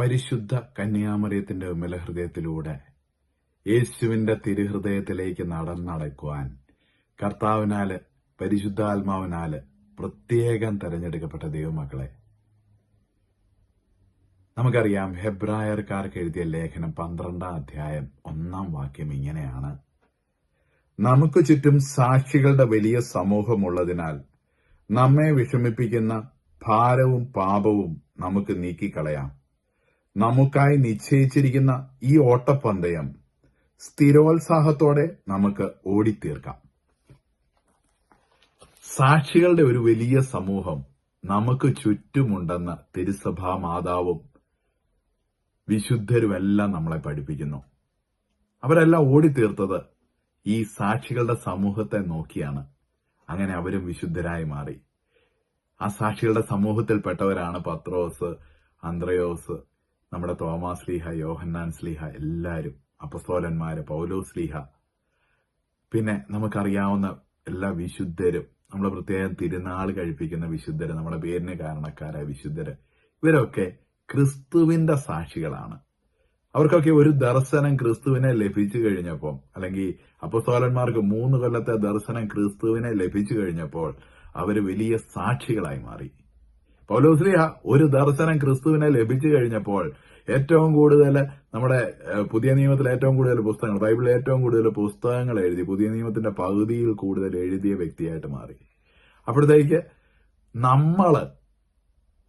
പരിശുദ്ധ കന്യാമറിയത്തിന്റെ വിമലഹൃദയത്തിലൂടെ യേശുവിന്റെ തിരുഹൃദയത്തിലേക്ക് നടന്നടക്കുവാൻ കർത്താവിനാല് പരിശുദ്ധാത്മാവിനാല് പ്രത്യേകം തെരഞ്ഞെടുക്കപ്പെട്ട ദൈവമക്കളെ നമുക്കറിയാം ഹെബ്രായർക്കാർക്ക് എഴുതിയ ലേഖനം പന്ത്രണ്ടാം അധ്യായം ഒന്നാം വാക്യം ഇങ്ങനെയാണ്. നമുക്ക് ചുറ്റും സാക്ഷികളുടെ വലിയ സമൂഹമുള്ളതിനാൽ നമ്മെ വിഷമിപ്പിക്കുന്ന ഭാരവും പാപവും നമുക്ക് നീക്കിക്കളയാം. നമുക്കായി നിശ്ചയിച്ചിരിക്കുന്ന ഈ ഓട്ടപ്പന്തയം സ്ഥിരോത്സാഹത്തോടെ നമുക്ക് ഓടിത്തീർക്കാം. സാക്ഷികളുടെ ഒരു വലിയ സമൂഹം നമുക്ക് ചുറ്റുമുണ്ടെന്ന് തിരുസഭാ മാതാവും വിശുദ്ധരുമെല്ലാം നമ്മളെ പഠിപ്പിക്കുന്നു. അവരെല്ലാം ഓടിത്തീർത്തത് ഈ സാക്ഷികളുടെ സമൂഹത്തെ നോക്കിയാണ്. അങ്ങനെ അവരും വിശുദ്ധരായി മാറി. ആ സാക്ഷികളുടെ സമൂഹത്തിൽപ്പെട്ടവരാണ് പത്രോസ് അന്ത്രയോസ് നമ്മുടെ തോമാസ് ലീഹ യോഹന്നാൻ സ്ലീഹ എല്ലാവരും അപ്പസ്തോലന്മാര് പൗലോസ് ലീഹ പിന്നെ നമുക്കറിയാവുന്ന എല്ലാ വിശുദ്ധരും നമ്മൾ പ്രത്യേകം തിരുനാൾ കഴിപ്പിക്കുന്ന വിശുദ്ധര് നമ്മുടെ പേരിന് കാരണക്കാരായ വിശുദ്ധര് ഇവരൊക്കെ ക്രിസ്തുവിന്റെ സാക്ഷികളാണ്. അവർക്കൊക്കെ ഒരു ദർശനം ക്രിസ്തുവിനെ ലഭിച്ചു കഴിഞ്ഞപ്പോൾ അല്ലെങ്കിൽ അപ്പസ്തോലന്മാർക്ക് മൂന്ന് കൊല്ലത്തെ ദർശനം ക്രിസ്തുവിനെ ലഭിച്ചു കഴിഞ്ഞപ്പോൾ അവർ വലിയ സാക്ഷികളായി മാറി. പൗലോസ്ലിയ ഒരു ദർശനം ക്രിസ്തുവിനെ ലഭിച്ചു കഴിഞ്ഞപ്പോൾ ഏറ്റവും കൂടുതൽ നമ്മുടെ പുതിയ നിയമത്തിൽ ഏറ്റവും കൂടുതൽ പുസ്തകങ്ങൾ ബൈബിളിൽ ഏറ്റവും കൂടുതൽ പുസ്തകങ്ങൾ എഴുതി പുതിയ നിയമത്തിന്റെ പകുതിയിൽ കൂടുതൽ എഴുതിയ വ്യക്തിയായിട്ട് മാറി. അപ്പോഴത്തേക്ക് നമ്മൾ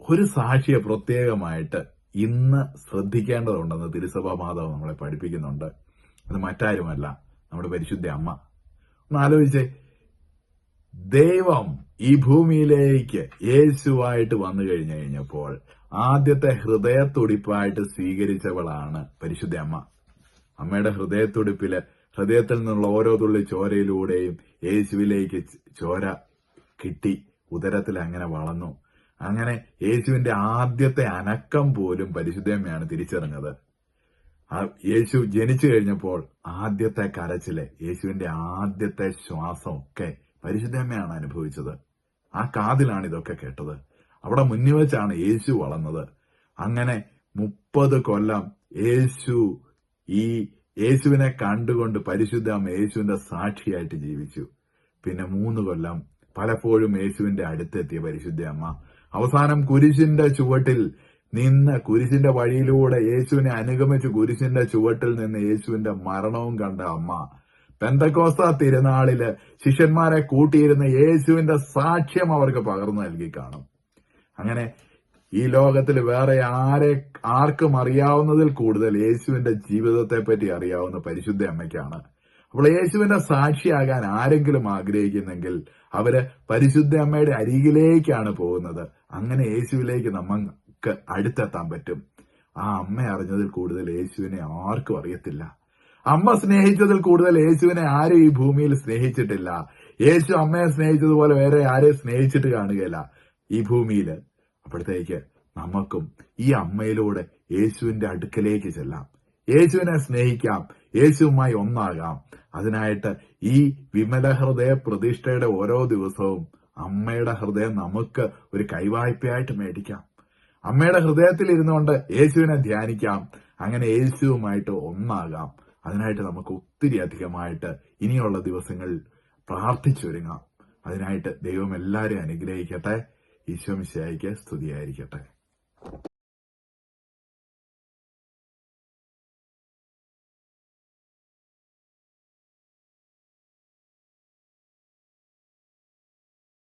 ഒരു സാക്ഷിയെ പ്രത്യേകമായിട്ട് ഇന്ന് ശ്രദ്ധിക്കേണ്ടതുണ്ടെന്ന് തിരുസഭാ മാതാവ് നമ്മളെ പഠിപ്പിക്കുന്നുണ്ട്. അത് മറ്റാരുമല്ല നമ്മുടെ പരിശുദ്ധ അമ്മ. ഒന്ന് ആലോചിച്ചേ ദൈവം ഈ ഭൂമിയിലേക്ക് യേശുവായിട്ട് വന്നു കഴിഞ്ഞു കഴിഞ്ഞപ്പോൾ ആദ്യത്തെ ഹൃദയത്തുടിപ്പായിട്ട് സ്വീകരിച്ചവളാണ് പരിശുദ്ധ അമ്മ. അമ്മയുടെ ഹൃദയത്തുടിപ്പിൽ ഹൃദയത്തിൽ നിന്നുള്ള ഓരോ തുള്ളി ചോരയിലൂടെയും യേശുവിലേക്ക് ചോര കിട്ടി ഉദരത്തിൽ അങ്ങനെ വളർന്നു. അങ്ങനെ യേശുവിന്റെ ആദ്യത്തെ അനക്കം പോലും പരിശുദ്ധമ്മയാണ് തിരിച്ചറിഞ്ഞത്. യേശു ജനിച്ചു കഴിഞ്ഞപ്പോൾ ആദ്യത്തെ കരച്ചിൽ യേശുവിന്റെ ആദ്യത്തെ ശ്വാസം ഒക്കെ പരിശുദ്ധമ്മയാണ് അനുഭവിച്ചത്. ആ കാതിലാണ് ഇതൊക്കെ കേട്ടത്. അവിടെ മുന്നിൽ വെച്ചാണ് യേശു വളർന്നത്. അങ്ങനെ മുപ്പത് കൊല്ലം യേശു ഈ യേശുവിനെ കണ്ടുകൊണ്ട് പരിശുദ്ധ യേശുവിന്റെ സാക്ഷിയായിട്ട് ജീവിച്ചു. പിന്നെ മൂന്ന് കൊല്ലം പലപ്പോഴും യേശുവിന്റെ അടുത്തെത്തിയ പരിശുദ്ധ അമ്മ. അവസാനം കുരിശിന്റെ ചുവട്ടിൽ നിന്ന് കുരിശിന്റെ വഴിയിലൂടെ യേശുവിനെ അനുഗമിച്ച് കുരിശിന്റെ ചുവട്ടിൽ നിന്ന് യേശുവിന്റെ മരണവും കണ്ട അമ്മ. പെന്തക്കോസ്ത തിരുനാളിൽ ശിഷ്യന്മാരെ കൂട്ടിയിരുന്ന യേശുവിന്റെ സാക്ഷ്യം അവർക്ക് പകർന്നു നൽകി കാണും. അങ്ങനെ ഈ ലോകത്തിൽ വേറെ ആരെ ആർക്കും അറിയാവുന്നതിൽ കൂടുതൽ യേശുവിന്റെ ജീവിതത്തെ പറ്റി അറിയാവുന്ന പരിശുദ്ധ അമ്മയ്ക്കാണ്. അപ്പോൾ യേശുവിന്റെ സാക്ഷിയാകാൻ ആരെങ്കിലും ആഗ്രഹിക്കുന്നെങ്കിൽ അവർ പരിശുദ്ധ അമ്മയുടെ അരികിലേക്കാണ് പോകുന്നത്. അങ്ങനെ യേശുവിലേക്ക് നമുക്ക് അടുത്തെത്താൻ പറ്റും. ആ അമ്മ അറിഞ്ഞതിൽ കൂടുതൽ യേശുവിനെ ആർക്കും അറിയത്തില്ല. അമ്മ സ്നേഹിച്ചതിൽ കൂടുതൽ യേശുവിനെ ആരും ഈ ഭൂമിയിൽ സ്നേഹിച്ചിട്ടില്ല. യേശു അമ്മയെ സ്നേഹിച്ചതുപോലെ വേറെ ആരെയും സ്നേഹിച്ചിട്ട് കാണുകയില്ല ഈ ഭൂമിയിൽ. അപ്പോഴത്തേക്ക് നമുക്കും ഈ അമ്മയിലൂടെ യേശുവിന്റെ അടുക്കലേക്ക് ചെല്ലാം. യേശുവിനെ സ്നേഹിക്കാം. യേശുവുമായി ഒന്നാകാം. അതിനായിട്ട് ഈ വിമല ഹൃദയ പ്രതിഷ്ഠയുടെ ഓരോ ദിവസവും അമ്മയുടെ ഹൃദയം നമുക്ക് ഒരു കൈവായ്പയായിട്ട് മേടിക്കാം. അമ്മയുടെ ഹൃദയത്തിൽ ഇരുന്നുകൊണ്ട് യേശുവിനെ ധ്യാനിക്കാം. അങ്ങനെ യേശുവുമായിട്ട് ഒന്നാകാം. അതിനായിട്ട് നമുക്ക് ഒത്തിരി അധികമായിട്ട് ഇനിയുള്ള ദിവസങ്ങളിൽ പ്രാർത്ഥിച്ചൊരുങ്ങാം അതിനായിട്ട് ദൈവം എല്ലാവരെയും അനുഗ്രഹിക്കട്ടെ. ഈശോ മിശിഹായിക്ക് സ്തുതിയായിരിക്കട്ടെ.